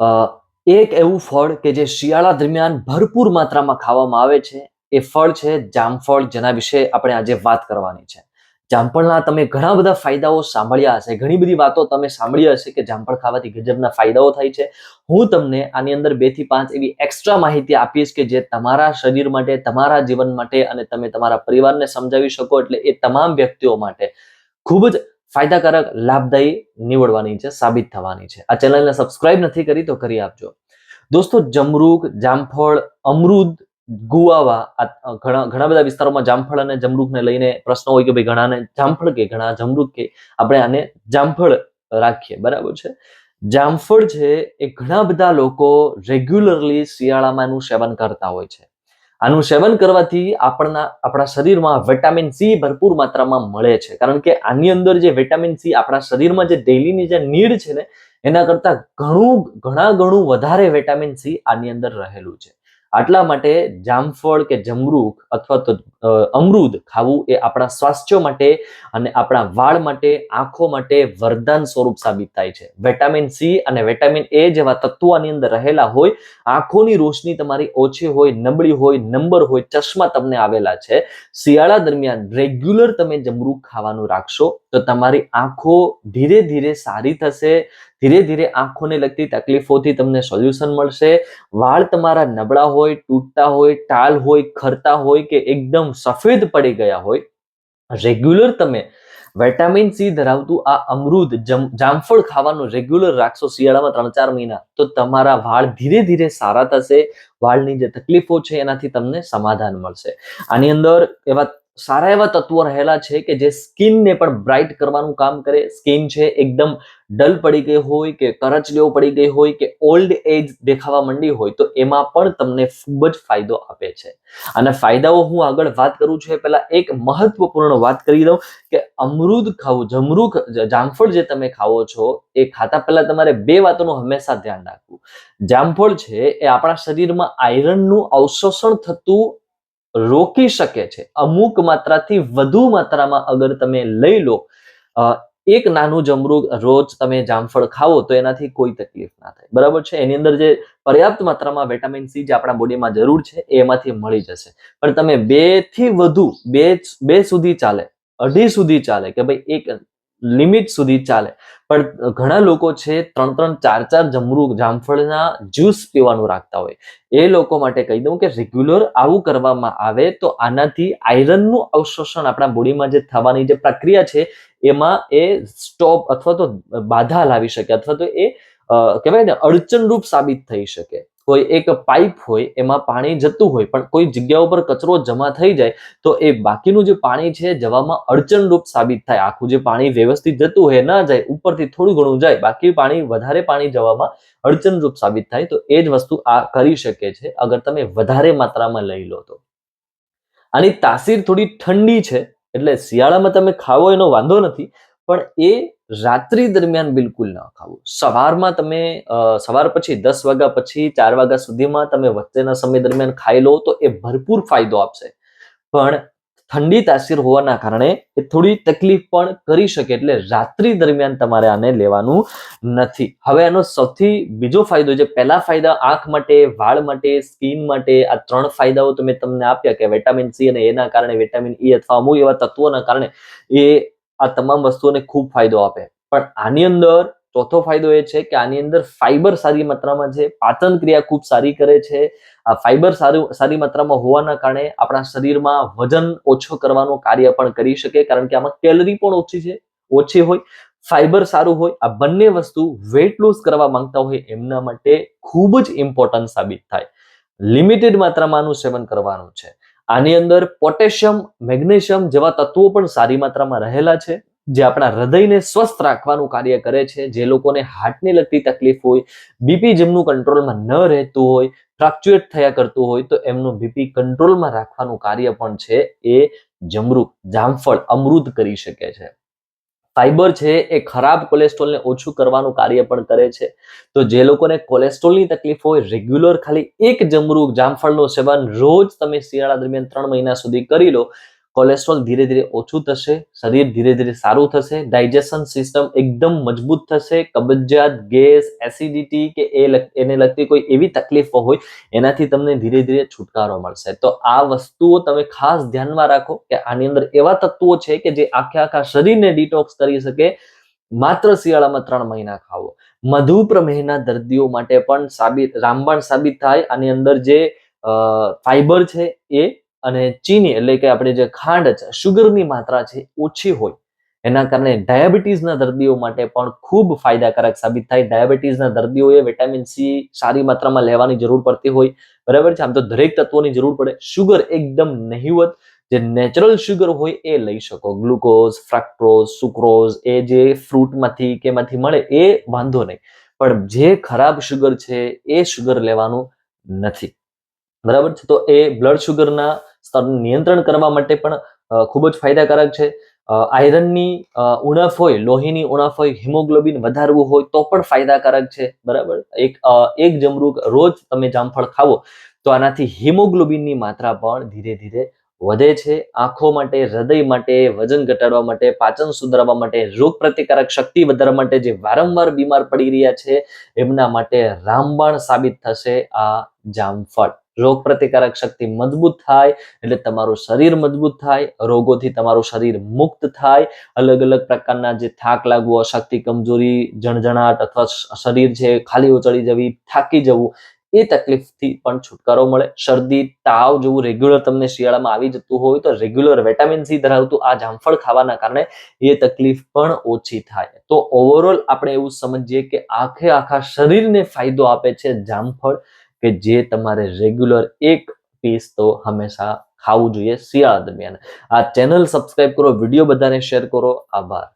એક એવું ફળ કે જે શિયાળા દરમિયાન ભરપૂર માત્રામાં ખાવામાં આવે છે, એ ફળ છે જામફળ, જેના વિશે આપણે આજે વાત કરવાની છે. જામફળના તમે ઘણા બધા ફાયદાઓ સાંભળ્યા હશે. ઘણી બધી વાતો તમે સાંભળી હશે કે જામફળ ખાવાથી ગજબના ફાયદાઓ થાય છે. હું તમને આની અંદર બેથી પાંચ એવી એક્સ્ટ્રા માહિતી આપીશ કે જે તમારા શરીર માટે, તમારા જીવન માટે અને તમે તમારા પરિવારને સમજાવી શકો એટલે એ તમામ વ્યક્તિઓ માટે ખૂબ જ ફાયદાકારક, લાભદાયી નીવડવાની છે, સાબિત થવાની છે. આ ચેનલને સબસ્ક્રાઇબ નથી કરી તો કરી આપજો. દોસ્તો, જમરૂક, જામફળ અમૃત ગુવાવા આ ઘણા ઘણા બધા વિસ્તારોમાં જામફળ અને જમરૂકને લઈને પ્રશ્નો હોય કે ભાઈ ઘણાને જામફળ કે ઘણા જમરૂક કે, આપણે આને જામફળ રાખીએ. બરાબર છે? જામફળ છે એ ઘણા બધા લોકો રેગ્યુલરલી શિયાળામાં એનું સેવન કરતા હોય છે. આનું સેવન કરવાથી આપણા આપણા શરીરમાં વિટામિન સી ભરપૂર માત્રામાં મળે છે. કારણ કે આની અંદર જે વિટામિન સી આપણા શરીરમાં જે ડેઈલીની જે નીડ છે ને, એના કરતા ઘણું, ઘણા ઘણું વધારે વિટામિન સી આની અંદર રહેલું છે. આટલા માટે જામફળ કે જમરૂખ અથવા તો અમૃદ ખાવું એ આપણા સ્વાસ્થ્ય માટે અને આપણા વાળ માટે, આંખો માટે વરદાન સ્વરૂપ સાબિત થાય છે. વિટામિન સી અને વિટામિન એ જેવા તત્વો અંદર રહેલા હોય, આંખોની રોશની તમારી ઓછી હોય, નબળી હોય, નંબર હોય, ચશ્મા તમને આવેલા છે, શિયાળા દરમિયાન રેગ્યુલર તમે જમરૂખ ખાવાનું રાખશો તો તમારી આંખો ધીરે ધીરે સારી થશે, ધીરે ધીરે આંખોને લગતી તકલીફોથી તમને સોલ્યુશન મળશે. વાળ તમારા નબળા હોય, તૂટતા હોય, ટાલ હોય, ખરતા હોય કે એકદમ સફેદ પડી ગયા હોય, રેગ્યુલર તમે વિટામિન સી ધરાવતું આ અમૃત જમ- જામફળ ખાવાનું રેગ્યુલર રાખશો શિયાળામાં ત્રણ ચાર મહિના, તો તમારા વાળ ધીરે ધીરે સારા થશે, વાળની જે તકલીફો છે એનાથી તમને સમાધાન મળશે. આની અંદર એવા સારા એવા તત્વો રહેલા છે કે જે સ્કિનને પણ બ્રાઇટ કરવાનું કામ કરે. સ્કિન છે એકદમ ડલ પડી ગઈ હોય કે કરચલીઓ પડી ગઈ હોય કે ઓલ્ડ એજ દેખાવા માંડી હોય તો એમાં પણ તમને ખૂબ જ ફાયદો આપે છે. અને ફાયદાઓ હું આગળ વાત કરું છું એ પહેલાં એક મહત્વપૂર્ણ વાત કરી દઉં કે અમૃત ખાવું, જમરૂખ જામફળ જે તમે ખાવો છો એ ખાતા પહેલાં તમારે બે વાતોનું હંમેશા ધ્યાન રાખવું. જામફળ છે એ આપણા શરીરમાં આયરનનું અવશોષણ થતું રોકી શકે છે. અમુક માત્રાથી વધુ માત્રામાં અગર તમે લઈ લો એક નાનું જમરૂક રોજ તમે જામફળ ખાવો તો એનાથી કોઈ તકલીફ ના થાય. બરાબર છે? એની અંદર જે પર્યાપ્ત માત્રામાં વિટામિન સી જે આપણા બોડીમાં જરૂર છે એમાંથી મળી જશે. પણ તમે બેથી વધુ, બે બે સુધી ચાલે, અઢી સુધી ચાલે કે ભાઈ એક લિમિટ સુધી ચાલે. પણ ઘણા લોકો છે, ત્રણ ત્રણ ચાર ચાર જમરૂ જામફળના જ્યુસ પીવાનું રાખતા હોય. એ લોકો માટે કહી દઉં કે રેગ્યુલર આવું કરવામાં આવે તો આનાથી આયરનનું અવશોષણ આપણા બોડીમાં જે થવાની જે પ્રક્રિયા છે, એમાં એ સ્ટોપ અથવા તો બાધા લાવી શકે અથવા તો એ કહેવાય ને અડચણરૂપ સાબિત થઈ શકે. કોઈ એક પાઇપ હોય, એમાં પાણી જતું હોય, પણ કોઈ જગ્યા ઉપર કચરો જમા થઈ જાય, તો એ બાકીનું જે પાણી છે, જવામાં અડચણરૂપ સાબિત થાય. આખું જે પાણી વ્યવસ્થિત જતું હોય ના જાય, ઉપરથી થોડું ઘણું જાય, બાકી પાણી વધારે પાણી જવામાં અડચણરૂપ સાબિત થાય, તો એ જ વસ્તુ આ કરી શકે છે, અગર તમે વધારે માત્રામાં લઈ લો તો. આની તાસીર થોડી ઠંડી છે, એટલે શિયાળામાં તમે ખાવો એનો વાંધો નથી, પણ એ રાત્રિ દરમિયાન બિલકુલ ન ખાવું. સવારમાં તમે સવાર પછી, દસ વાગ્યા પછી, ચાર વાગ્યા સુધીમાં તમે વચ્ચેના સમય દરમિયાન ખાઈ લો તો એ ભરપૂર ફાયદો આપશે. પણ ઠંડી તાસીર હોવાના કારણે એ થોડી તકલીફ પણ કરી શકે એટલે રાત્રિ દરમિયાન તમારે આને લેવાનું નથી. હવે એનો સૌથી બીજો ફાયદો જે પહેલા ફાયદા આંખ માટે, વાળ માટે, સ્કિન માટે, આ ત્રણ ફાયદાઓ તમે તમને આપ્યા કે વિટામિન સી અને એના કારણે, વિટામિન ઈ અથવા અમુક એવા તત્વોના કારણે એ આ તમામ વસ્તુઓને ખૂબ ફાયદો આપે. પણ આની અંદર ચોથો ફાયદો એ છે કે આની અંદર ફાઈબર સારી માત્રામાં છે, પાચન ક્રિયા ખૂબ સારી કરે છે. આ ફાઈબર સારું, સારી માત્રામાં હોવાના કારણે આપણા શરીરમાં વજન ઓછો કરવાનું કાર્ય પણ કરી શકે, કારણ કે આમાં કેલરી પણ ઓછી છે, ઓછી હોય. ફાઈબર સારું હોય, આ બંને વસ્તુ વેટ લોસ કરવા માંગતા હોય એમના માટે ખૂબ જ ઇમ્પોર્ટન્ટ સાબિત થાય. લિમિટેડ માત્રામાં આનું સેવન કરવાનું છે. આની અંદર પોટેશિયમ, મેગ્નેશિયમ જેવા તત્વો પણ સારી માત્રામાં રહેલા છે, જે આપણા હૃદયને સ્વસ્થ રાખવાનું કાર્ય કરે છે. જે લોકોને હાર્ટને લગતી તકલીફ હોય, બીપી જેમનું કંટ્રોલમાં ન રહેતું હોય ફ્રેક્ચ્યુએટ થયા કરતું હોય, તો એમનું બીપી કંટ્રોલમાં રાખવાનું કાર્ય પણ છે એ જમરૂક જામફળ અમૃત કરી શકે છે. ફાઈબર છે એ ખરાબ કોલેસ્ટ્રોલને ઓછું કરવાનું કાર્ય પણ કરે છે. તો જે લોકોને કોલેસ્ટ્રોલની તકલીફ હોય, રેગ્યુલર ખાલી એક જમરૂક જામફળનું સેવન રોજ તમે શિયાળા દરમિયાન ત્રણ મહિના સુધી કરી લો કોલેસ્ટ્રોલ ધીરે ધીરે ઓછું થશે, શરીર ધીરે ધીરે સારું થશે, ડાયજેશન સિસ્ટમ એકદમ મજબૂત થશે, કબજિયાત, ગેસ, એસિડિટી કે એને લગતી કોઈ એવી તકલીફો હોય, એનાથી તમને ધીરે ધીરે છુટકારો મળશે. તો આ વસ્તુઓ તમે ખાસ ધ્યાનમાં રાખો કે આની અંદર એવા તત્વો છે કે જે આખે આખા શરીરને ડિટોક્સ કરી શકે. માત્ર શિયાળામાં ત્રણ મહિના ખાવો મધુપ્રમેહના દર્દીઓ માટે પણ સાબિત, રામબાણ સાબિત થાય. આની અંદર જે ફાઈબર છે એ અને ચીની એટલે કે આપણે જે ખાંડ છે શુગરની માત્રા છે ઓછી હોય, એના કારણે ડાયાબિટીસના દર્દીઓ માટે પણ ખૂબ ફાયદાકારક સાબિત થાય. ડાયાબિટીસના દર્દીઓએ વિટામિન સી સારી માત્રામાં લેવાની જરૂર પડતી હોય. બરાબર છે? આમ તો દરેક તત્વોની જરૂર પડે. શુગર એકદમ નહિવત, જે નેચરલ શુગર હોય એ લઈ શકો. ગ્લુકોઝ ફ્રક્ટોઝ સુક્રોઝ એ જે ફ્રૂટમાંથી કે એમાંથી મળે એ વાંધો નહીં. પણ જે ખરાબ શુગર છે, એ શુગર લેવાનું નથી. બરાબર છે? તો એ બ્લડ શુગરના સ્તરનું નિયંત્રણ કરવા માટે પણ ખૂબ જ ફાયદાકારક છે. આયરનની ઉણપ હોય, લોહીની ઉણપ હોય, હિમોગ્લોબિન વધારવું હોય, તો પણ ફાયદાકારક છે. બરાબર? એક એક જમરૂક રોજ તમે જામફળ ખાવો, તો આનાથી હિમોગ્લોબિનની માત્રા પણ ધીરે ધીરે વધે છે. આંખો માટે, હૃદય માટે, વજન ઘટાડવા માટે, પાચન સુધારવા માટે રોગ પ્રતિકારક શક્તિ વધારવા માટે જે વારંવાર બીમાર પડી રહ્યા છે, એમના માટે રામબાણ સાબિત થશે આ જામફળ. રોગ પ્રતિકારક શક્તિ મજબૂત થાય, એટલે તમારું શરીર મજબૂત થાય, રોગોથી તમારું શરીર મુક્ત થાય. અલગ અલગ પ્રકારના જે થાક લાગવો, અશક્તિ, કમજોરી, જણજણાટ અથવા શરીર છે ખાલી ઉચળી જવી, થાકી જવું, એ તકલીફથી પણ છુટકારો મળે. શરદી, તાવ જેવું રેગ્યુલર તમને શિયાળામાં આવી જતું હોય તો રેગ્યુલર વિટામિન સી ધરાવતું આ જામફળ ખાવાના કારણે એ તકલીફ પણ ઓછી થાય. તો ઓવરઓલ આપણે એવું સમજીએ કે આખે આખા શરીરને ફાયદો આપે છે જામફળ. કે જે તમારે રેગ્યુલર એક પીસ તો હંમેશા ખાવું જોઈએ શિયાળા દરમિયાન. આ ચેનલ સબસ્ક્રાઇબ કરો વીડિયો બધાને શેર કરો. આભાર.